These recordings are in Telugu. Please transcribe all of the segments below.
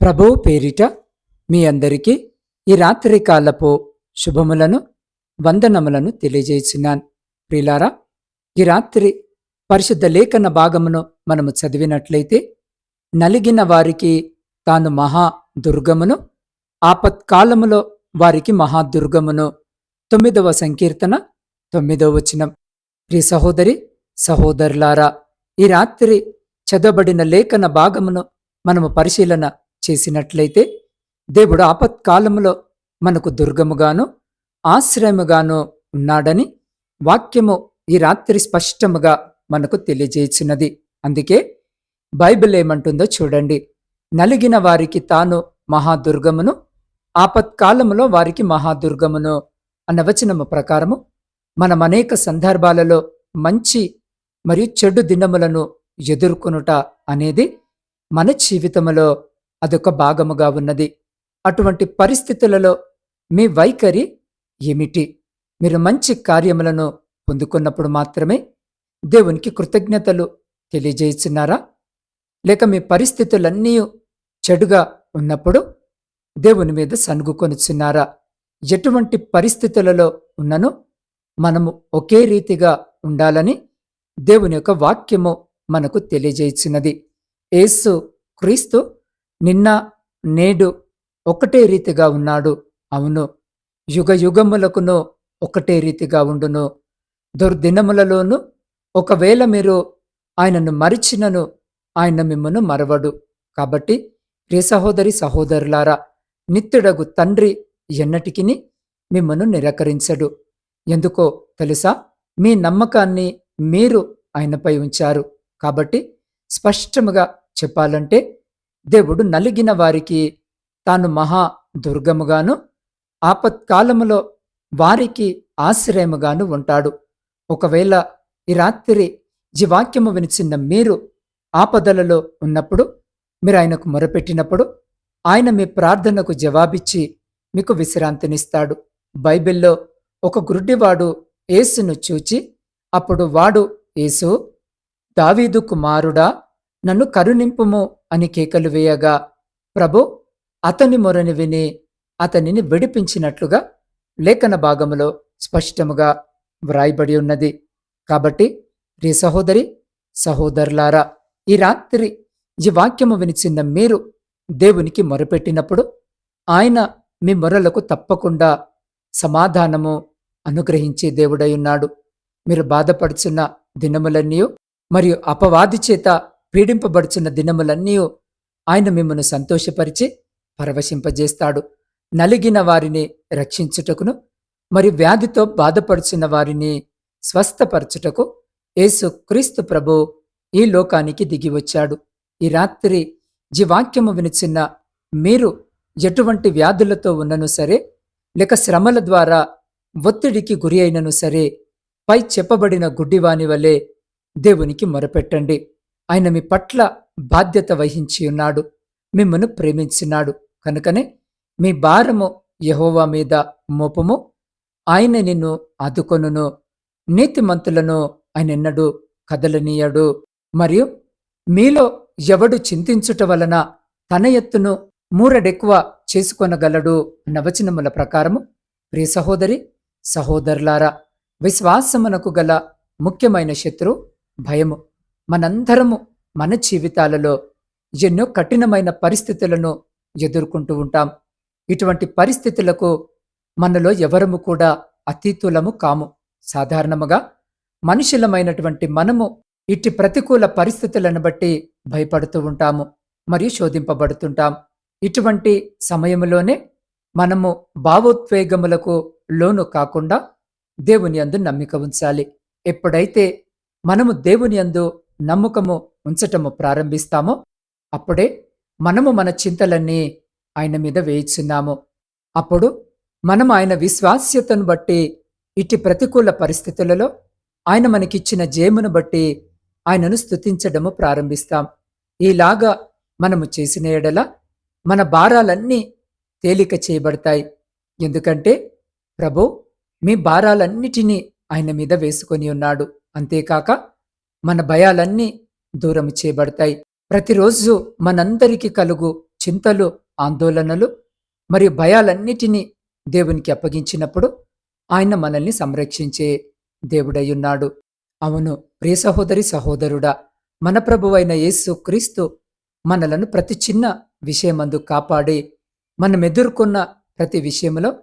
ప్రభువు పేరిట మీ అందరికీ ఈ రాత్రి కాలపు శుభములను వందనములను తెలియజేసినాన్. ప్రిలారా ఈ రాత్రి పరిశుద్ధ లేఖన భాగమును మనము చదివినట్లయితే నలిగిన వారికి తాను మహా దుర్గమును ఆపత్కాలములో వారికి మహాదుర్గమును తొమ్మిదవ సంకీర్తన తొమ్మిదవ వచనం. ప్రియ సహోదరి సహోదరులారా ఈ రాత్రి చదవబడిన లేఖన భాగమును మనము పరిశీలన చేసినట్లయితే దేవుడు ఆపత్కాలములో మనకు దుర్గముగాను ఆశ్రయముగాను ఉన్నాడని వాక్యము ఈ రాత్రి స్పష్టముగా మనకు తెలియజేసినది. అందుకే బైబిల్ ఏమంటుందో చూడండి. నలిగిన వారికి తాను మహాదుర్గమును ఆపత్కాలములో వారికి మహాదుర్గమును అన్న వచనము ప్రకారము మనం అనేక సందర్భాలలో మంచి మరియు చెడు దినములను ఎదుర్కొనుట అనేది మన జీవితంలో అదొక భాగముగా ఉన్నది. అటువంటి పరిస్థితులలో మీ వైఖరి ఏమిటి? మీరు మంచి కార్యములను పొందుకున్నప్పుడు మాత్రమే దేవునికి కృతజ్ఞతలు తెలియజేస్తున్నారా? లేక మీ పరిస్థితులన్నీ చెడుగా ఉన్నప్పుడు దేవుని మీద సనుగుకొనుచున్నారా ఎటువంటి పరిస్థితులలో ఉన్నను మనము ఒకే రీతిగా ఉండాలని దేవుని యొక్క వాక్యము మనకు తెలియజేసినది. యేసు క్రీస్తు నిన్న నేడు ఒకటే రీతిగా ఉన్నాడు. అవును. యుగ యుగములకును ఒకటే రీతిగా ఉండును. దుర్దినములలోను ఒకవేళ మీరు ఆయనను మరిచినను ఆయన మిమ్మను మరవడు. కాబట్టి ప్రియ సహోదరి సహోదరులారా నిత్యుడగు తండ్రి ఎన్నటికిని మిమ్మను నిరాకరించడు. ఎందుకో తెలుసా? మీ నమ్మకాన్ని మీరు ఆయనపై ఉంచారు. కాబట్టి స్పష్టముగా చెప్పాలంటే దేవుడు నలిగిన వారికి తాను మహా దుర్గముగాను ఆపత్కాలములో వారికి ఆశ్రయముగాను ఉంటాడు. ఒకవేళ ఈ రాత్రి జీవాక్యము వినిచిన్న మీరు ఆపదలలో ఉన్నప్పుడు మీరు ఆయనకు మొరపెట్టినప్పుడు ఆయన మీ ప్రార్థనకు జవాబిచ్చి మీకు విశ్రాంతినిస్తాడు. బైబిల్లో ఒక గురుడివాడు యేసును చూచి అప్పుడు వాడు యేసు దావీదు కుమారుడా నన్ను కరుణింపుము అని కేకలు వేయగా ప్రభు అతని మొరని విని అతనిని విడిపించినట్లుగా లేఖన భాగములో స్పష్టముగా వ్రాయబడి ఉన్నది. కాబట్టి రే సహోదరి సహోదరులారా ఈ రాత్రి ఈ వాక్యము వినిచిన్న మీరు దేవునికి మొరపెట్టినప్పుడు ఆయన మీ మొరలకు తప్పకుండా సమాధానము అనుగ్రహించే దేవుడై ఉన్నాడు. మీరు బాధపడుచున్న దినములన్నీ మరియు అపవాది చేత పీడింపబడుచున్న దినములన్నీ ఆయన మిమ్మను సంతోషపరిచి పరవశింపజేస్తాడు. నలిగిన వారిని రక్షించుటకును మరి వ్యాధితో బాధపడుచున్న వారిని స్వస్థపరచుటకు యేసు క్రీస్తు ప్రభు ఈ లోకానికి దిగివచ్చాడు. ఈ రాత్రి జీవాక్యము వినిచిన్న మీరు ఎటువంటి వ్యాధులతో ఉన్నను సరే లేక శ్రమల ద్వారా ఒత్తిడికి గురి అయినను సరే పై చెప్పబడిన గుడ్డివాని వలె దేవునికి మొరపెట్టండి. ఆయన మీ పట్ల బాధ్యత వహించి ఉన్నాడు మిమ్మను ప్రేమించినాడు. కనుకనే మీ భారము యహోవా మీద మోపము. ఆయన నిన్ను ఆదుకొనును. నీతిమంతులను ఆయన ఎన్నడు కదలనీయడు. మరియు మీలో ఎవడు చింతించుట వలన తన ఎత్తును మూరడెక్కువ చేసుకొనగలడు నవచనముల ప్రకారము ప్రియ సహోదరి సహోదరులారా విశ్వాసమునకు గల ముఖ్యమైన శత్రు భయము. మనందరము మన జీవితాలలో ఎన్నో కఠినమైన పరిస్థితులను ఎదుర్కొంటూ ఉంటాం. ఇటువంటి పరిస్థితులకు మనలో ఎవరము కూడా అతీతులము కాము. సాధారణముగా మనుషులమైనటువంటి మనము ఇట్టి ప్రతికూల పరిస్థితులను బట్టి భయపడుతూ ఉంటాము మరియు శోధింపబడుతుంటాం. ఇటువంటి సమయంలోనే మనము భావోద్వేగములకు లోను కాకుండా దేవుని అందు నమ్మిక ఉంచాలి. ఎప్పుడైతే మనము దేవుని అందు నమ్మకము ఉంచటము ప్రారంభిస్తామో. అప్పుడే మనము మన చింతలన్నీ ఆయన మీద వేయిచున్నాము. అప్పుడు మనం ఆయన విశ్వాస్యతను బట్టి ఇట్టి ప్రతికూల పరిస్థితులలో ఆయన మనకిచ్చిన జేమును బట్టి ఆయనను స్తుతించడము ప్రారంభిస్తాం. ఈలాగా మనము చేసిన ఎడల మన భారాలన్నీ తేలిక చేయబడతాయి. ఎందుకంటే ప్రభు మీ భారాలన్నిటినీ ఆయన మీద వేసుకొని ఉన్నాడు. అంతేకాక మన భయాలన్నీ దూరం చేయబడతాయి. ప్రతిరోజు మనందరికీ కలుగు చింతలు ఆందోళనలు మరియు భయాలన్నిటినీ దేవునికి అప్పగించినప్పుడు ఆయన మనల్ని సంరక్షించే దేవుడయ్యున్నాడు. అవును ప్రియ సహోదరి సహోదరుడా మన ప్రభువైన యేసు క్రీస్తు మనలను ప్రతి చిన్న విషయమందు కాపాడి మనం ఎదుర్కొన్న ప్రతి విషయంలో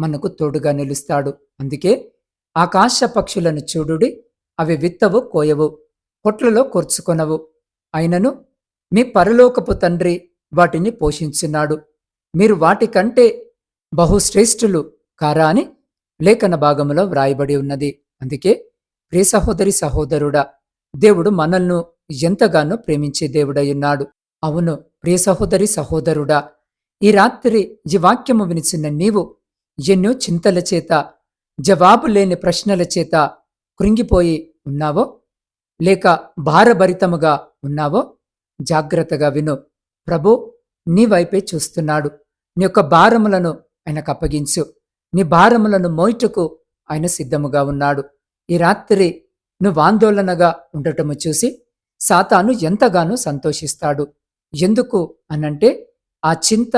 మనకు తోడుగా నిలుస్తాడు. అందుకే ఆకాశ పక్షులను చూడుడి అవి విత్తవు కోయవు. పొట్లలో కూర్చుకొనవు. అయినను మీ పరలోకపు తండ్రి వాటిని పోషించున్నాడు మీరు వాటికంటే బహుశ్రేష్ఠులు కారా అని లేఖన భాగంలో వ్రాయబడి ఉన్నది. అందుకే ప్రియ సహోదరి సహోదరుడా దేవుడు మనల్ని ఎంతగానో ప్రేమించే దేవుడయ్యున్నాడు. అవును ప్రియ సహోదరి సహోదరుడా ఈ రాత్రి ఈ వాక్యము వినిచిన నీవు ఎన్నో చింతల చేత జవాబు లేని ప్రశ్నల చేత కృంగిపోయి ఉన్నావో? లేక భారభరితముగా ఉన్నావో జాగ్రత్తగా విను. ప్రభు నీ వైపే చూస్తున్నాడు. నీ యొక్క భారములను ఆయనకు అప్పగించు. నీ భారములను మోయిటకు ఆయన సిద్ధముగా ఉన్నాడు. ఈ రాత్రి నువ్వు ఆందోళనగా ఉండటము చూసి సాతాను ఎంతగానో సంతోషిస్తాడు. ఎందుకు అనంటే ఆ చింత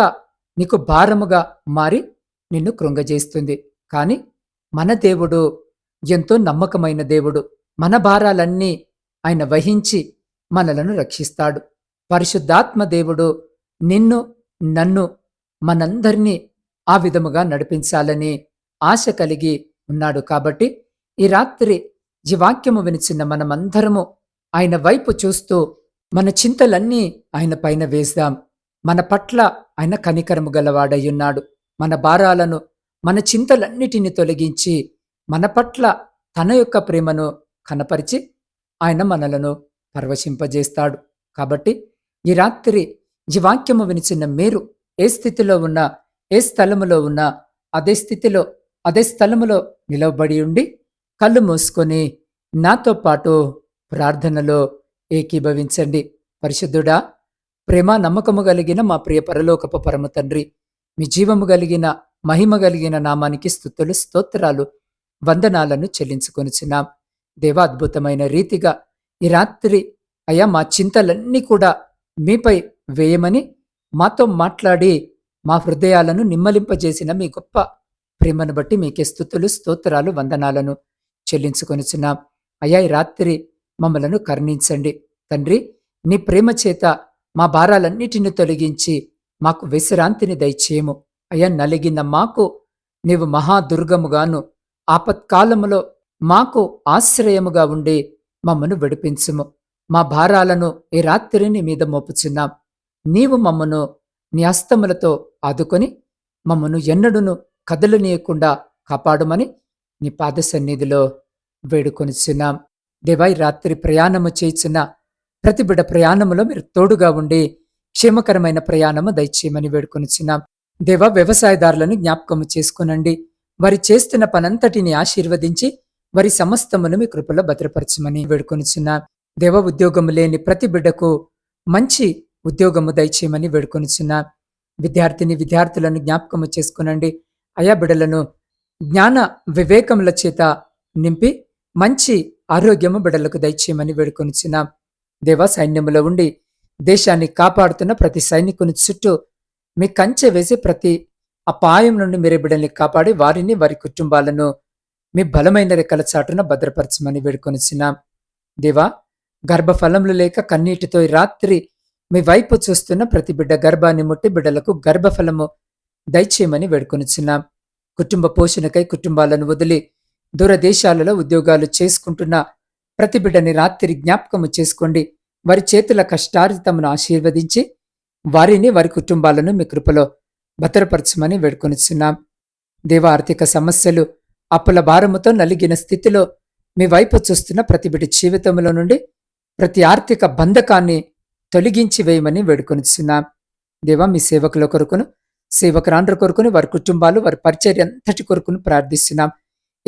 నీకు భారముగా మారి నిన్ను కృంగజేస్తుంది. కాని మన దేవుడు ఎంతో నమ్మకమైన దేవుడు. మన భారాలన్నీ ఆయన వహించి మనలను రక్షిస్తాడు. పరిశుద్ధాత్మ దేవుడు నిన్ను నన్ను మనందరినీ ఆ విధముగా నడిపించాలని ఆశ కలిగి ఉన్నాడు కాబట్టి ఈ రాత్రి ఈ వాక్యము వినిచిన మనమందరము ఆయన వైపు చూస్తూ మన చింతలన్నీ ఆయన పైన వేద్దాం మన పట్ల ఆయన కనికరము గలవాడయ్యున్నాడు మన భారాలను మన చింతలన్నిటిని తొలగించి మన పట్ల తన యొక్క ప్రేమను కనపరిచి ఆయన మనలను పరవశింపజేస్తాడు. కాబట్టి ఈ రాత్రి ఈ వాక్యము వినిచిన మీరు ఏ స్థితిలో ఉన్నా ఏ స్థలములో ఉన్నా అదే స్థితిలో అదే స్థలములో నిలవబడి ఉండి కళ్ళు మూసుకొని నాతో పాటు ప్రార్థనలో ఏకీభవించండి. పరిశుద్ధుడా ప్రేమ నమ్మకము కలిగిన మా ప్రియ పరలోకపు పరమ తండ్రి మీ జీవము కలిగిన మహిమ కలిగిన నామానికి స్థుతులు స్తోత్రాలు వందనాలను చెల్లించుకొనిచున్నాం. దేవ అద్భుతమైన రీతిగా ఈ రాత్రి అయ్యా మా చింతలన్నీ కూడా మీపై వేయమని మాతో మాట్లాడి మా హృదయాలను నిమ్మలింపజేసిన మీ గొప్ప ప్రేమను బట్టి మీకే స్థుతులు స్తోత్రాలు వందనాలను చెల్లించుకొనిచున్నాం. అయ్యా ఈ రాత్రి మమ్మలను కరుణించండి. తండ్రి నీ ప్రేమ చేత మా భారాలన్నిటిని తొలగించి మాకు విశ్రాంతిని దయచేయము. అయ్యా నలిగిన మాకు నీవు మహాదుర్గముగాను ఆపత్కాలములో మాకు ఆశ్రయముగా ఉండి మమ్మను విడిపించుము. మా భారాలను ఈ రాత్రి నీ మీద మోపుచున్నాం. నీవు మమ్మను నీ అస్తములతో ఆదుకొని మమ్మను ఎన్నడును కదలనీయకుండా కాపాడమని నీ పాద సన్నిధిలో వేడుకొనిచున్నాం. దేవా ఈ రాత్రి ప్రయాణము చేయుచున్న ప్రతి బిడ ప్రయాణములో మీరు తోడుగా ఉండి క్షేమకరమైన ప్రయాణము దయచేయమని వేడుకొనిచున్నాం. దేవా వ్యవసాయదారులను జ్ఞాపకము చేసుకునండి. వారి చేస్తున్న పనంతటిని ఆశీర్వదించి వారి సమస్తమును మీ కృపలో భద్రపరచమని వేడుకొనిచున్నాం. దేవ ఉద్యోగము లేని ప్రతి బిడ్డకు మంచి ఉద్యోగము దయచేయమని వేడుకొనిచున్నాం. విద్యార్థిని విద్యార్థులను జ్ఞాపకము చేసుకునండి. అయా బిడలను జ్ఞాన వివేకముల చేత నింపి మంచి ఆరోగ్యము బిడలకు దయచేయమని వేడుకొనిచున్నాం. దేవ సైన్యములో ఉండి దేశాన్ని కాపాడుతున్న ప్రతి సైనికుని చుట్టూ మీ కంచె వేసి ప్రతి అపాయం నుండి మీరే బిడల్ని కాపాడి వారిని వారి కుటుంబాలను మీ బలమైన రెక్కల చాటున భద్రపరచమని వేడుకొనిచున్నాం. దేవా గర్భఫలములు లేక కన్నీటితో రాత్రి మీ వైపు చూస్తున్న ప్రతి బిడ్డ గర్భాన్ని ముట్టి బిడ్డలకు గర్భఫలము దయచేయమని వేడుకొనిచున్నాం. కుటుంబ పోషణకై కుటుంబాలను వదిలి దూరదేశాలలో ఉద్యోగాలు చేసుకుంటున్న ప్రతి బిడ్డని రాత్రి జ్ఞాపకము చేసుకోండి. వారి చేతుల కష్టార్జితమును ఆశీర్వదించి వారిని వారి కుటుంబాలను మీ కృపలో భద్రపరచమని వేడుకొనిచున్నాం. దేవ ఆర్థిక సమస్యలు అప్పుల భారముతో నలిగిన స్థితిలో మీ వైపు చూస్తున్న ప్రతి జీవితంలో నుండి ప్రతి ఆర్థిక బంధకాన్ని తొలగించి వేయమని వేడుకొనిచున్నాం. దేవా మీ సేవకుల కొరకును సేవకురాండ్ర కొరకును వారి కుటుంబాలు వారి పరిచర్య అంతటి కొరకును ప్రార్థిస్తున్నాం.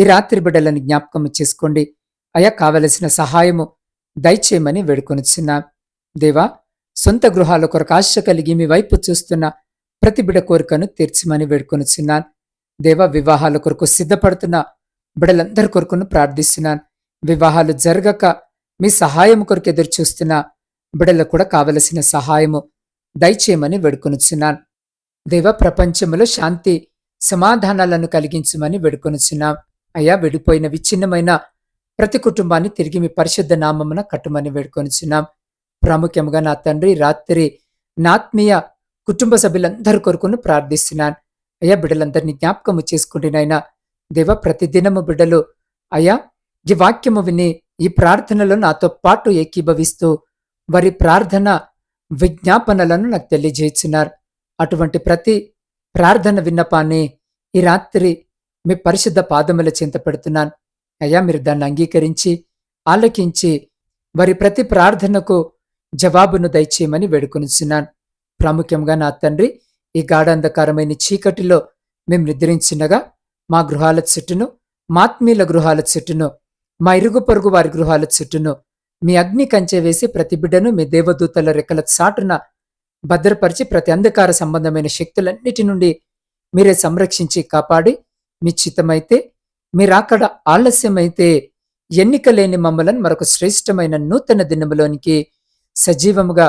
ఈ రాత్రి బిడ్డలను జ్ఞాపకం చేసుకోండి. అయా కావలసిన సహాయము దయచేయమని వేడుకొనిచున్నాం. దేవా సొంత గృహాల కొరకు ఆశ కలిగి మీ వైపు చూస్తున్న ప్రతి బిడ కోరికను తీర్చమని వేడుకొనిచున్నాను దేవ వివాహాల కొరకు సిద్ధపడుతున్న బిడలందరి కొరకును ప్రార్థిస్తున్నాను. వివాహాలు జరగక మీ సహాయం కొరకు ఎదురు చూస్తున్న బిడలకు కూడా కావలసిన సహాయము దయచేయమని వేడుకొనుచున్నాను. దేవ ప్రపంచములో శాంతి సమాధానాలను కలిగించమని వేడుకొనుచున్నాం. అయ్యా విడిపోయిన విచ్ఛిన్నమైన ప్రతి కుటుంబాన్ని తిరిగి మీ పరిశుద్ధ నామమున కట్టుమని వేడుకొనుచున్నాం. ప్రాముఖ్యంగా నా తండ్రి రాత్రి నాత్మీయ కుటుంబ సభ్యులందరి కొరకును ప్రార్థిస్తున్నాను. అయ్యా బిడ్డలందరినీ జ్ఞాపకము చేసుకుంటే నాయన దేవ ప్రతిదినము బిడ్డలు అయ్యా ఈ వాక్యము విని ఈ ప్రార్థనలో నాతో పాటు ఏకీభవిస్తూ వారి ప్రార్థన విజ్ఞాపనలను నాకు తెలియజేస్తున్నారు. అటువంటి ప్రతి ప్రార్థన విన్నపాన్ని ఈ రాత్రి మీ పరిశుద్ధ పాదముల చింత పెడుతున్నాను. అయ్యా మీరు దాన్ని అంగీకరించి ఆలకించి వారి ప్రతి ప్రార్థనకు జవాబును దయచేయమని వేడుకొనిచున్నాను. ప్రాముఖ్యంగా నా తండ్రి ఈ గాఢాంధకారమైన చీకటిలో మేము నిద్రించినగా మా గృహాల చెట్టును మాత్మీయుల గృహాల చెట్టును మా ఇరుగు పొరుగు వారి గృహాల చెట్టును మీ అగ్ని కంచె వేసి ప్రతి బిడ్డను మీ దేవదూతల రెక్కల చాటున భద్రపరిచి ప్రతి అంధకార సంబంధమైన శక్తులన్నిటి నుండి మీరే సంరక్షించి కాపాడి మీ చిత్తమైతే మీరాకడ ఆలస్యమైతే ఎన్నిక లేని మమ్మలను మరొక శ్రేష్టమైన నూతన దినములోనికి సజీవముగా